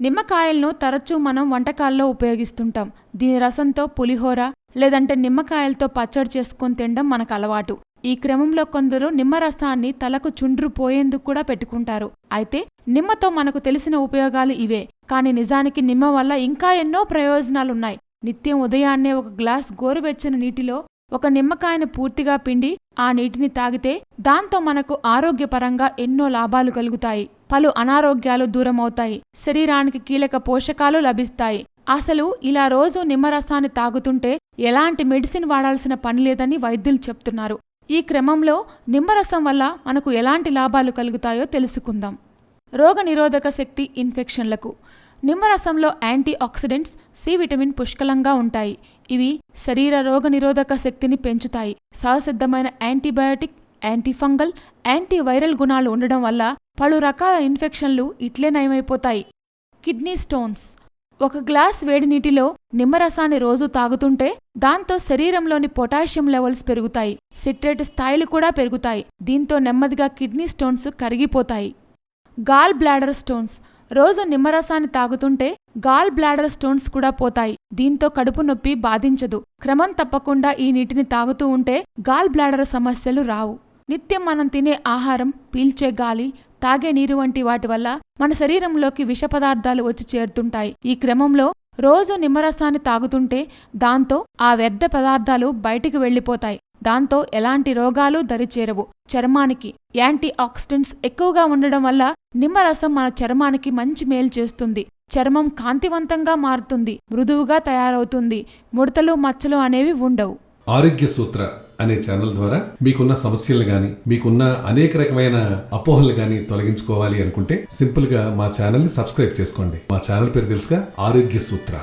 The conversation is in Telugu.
నిమ్మకాయలను తరచూ మనం వంటకాల్లో ఉపయోగిస్తుంటాం. దీని రసంతో పులిహోర లేదంటే నిమ్మకాయలతో పచ్చడి చేసుకొని తినడం మనకు అలవాటు. ఈ క్రమంలో కొందరు నిమ్మరసాన్ని తలకు చుండ్రు పోయేందుకు కూడా పెట్టుకుంటారు. అయితే నిమ్మతో మనకు తెలిసిన ఉపయోగాలు ఇవే. కానీ నిజానికి నిమ్మ వల్ల ఇంకా ఎన్నో ప్రయోజనాలున్నాయి. నిత్యం ఉదయాన్నే ఒక గ్లాస్ గోరువెచ్చని నీటిలో ఒక నిమ్మకాయను పూర్తిగా పిండి ఆ నీటిని తాగితే దాంతో మనకు ఆరోగ్యపరంగా ఎన్నో లాభాలు కలుగుతాయి. పలు అనారోగ్యాలు దూరమవుతాయి. శరీరానికి కీలక పోషకాలు లభిస్తాయి. అసలు ఇలా రోజు నిమ్మరసాన్ని తాగుతుంటే ఎలాంటి మెడిసిన్ వాడాల్సిన పని లేదని వైద్యులు చెప్తున్నారు. ఈ క్రమంలో నిమ్మరసం వల్ల మనకు ఎలాంటి లాభాలు కలుగుతాయో తెలుసుకుందాం. రోగనిరోధక శక్తి ఇన్ఫెక్షన్లకు. నిమ్మరసంలో యాంటీ ఆక్సిడెంట్స్ సి విటమిన్ పుష్కలంగా ఉంటాయి. ఇవి శరీర రోగనిరోధక శక్తిని పెంచుతాయి. సహసిద్ధమైన యాంటీబయాటిక్ యాంటీఫంగల్ యాంటీవైరల్ గుణాలు ఉండడం వల్ల పలు రకాల ఇన్ఫెక్షన్లు ఇట్లే నయమైపోతాయి. Kidney stones. ఒక గ్లాస్ వేడి నీటిలో నిమ్మరసాన్ని రోజు తాగుతుంటే దాంతో శరీరంలోని పొటాషియం లెవెల్స్ పెరుగుతాయి. సిట్రేట్ స్థాయిలు కూడా పెరుగుతాయి. దీంతో నెమ్మదిగా కిడ్నీ స్టోన్స్ కరిగిపోతాయి. Gall bladder stones. రోజు నిమ్మరసాన్ని తాగుతుంటే గాల్ బ్లాడర్ స్టోన్స్ కూడా పోతాయి. దీంతో కడుపు నొప్పి బాధించదు. క్రమం తప్పకుండా ఈ నీటిని తాగుతూ ఉంటే గాల్ బ్లాడర్ సమస్యలు రావు. నిత్యం మనం తినే ఆహారం పీల్చే గాలి తాగే నీరు వంటి వాటి వల్ల మన శరీరంలోకి విష పదార్థాలు వచ్చి చేరుతుంటాయి. ఈ క్రమంలో రోజు నిమ్మరసాన్ని తాగుతుంటే దాంతో ఆ వ్యర్థ పదార్థాలు బయటికి వెళ్ళిపోతాయి. దాంతో ఎలాంటి రోగాలు దరిచేరవు. చర్మానికి యాంటీ ఆక్సిడెంట్స్ ఎక్కువగా ఉండడం వల్ల నిమ్మరసం మన చర్మానికి మంచి మేలు చేస్తుంది. చర్మం కాంతివంతంగా మారుతుంది మృదువుగా తయారవుతుంది ముడతలు మచ్చలు అనేవి ఉండవు. ఆరోగ్య సూత్ర అనే ఛానల్ ద్వారా మీకున్న సమస్యలు గాని మీకున్న అనేక రకమైన అపోహలు గాని తొలగించుకోవాలి అనుకుంటే సింపుల్గా మా ఛానల్ని సబ్స్క్రైబ్ చేసుకోండి. మా ఛానల్ పేరు తెలుసుగా ఆరోగ్య సూత్ర.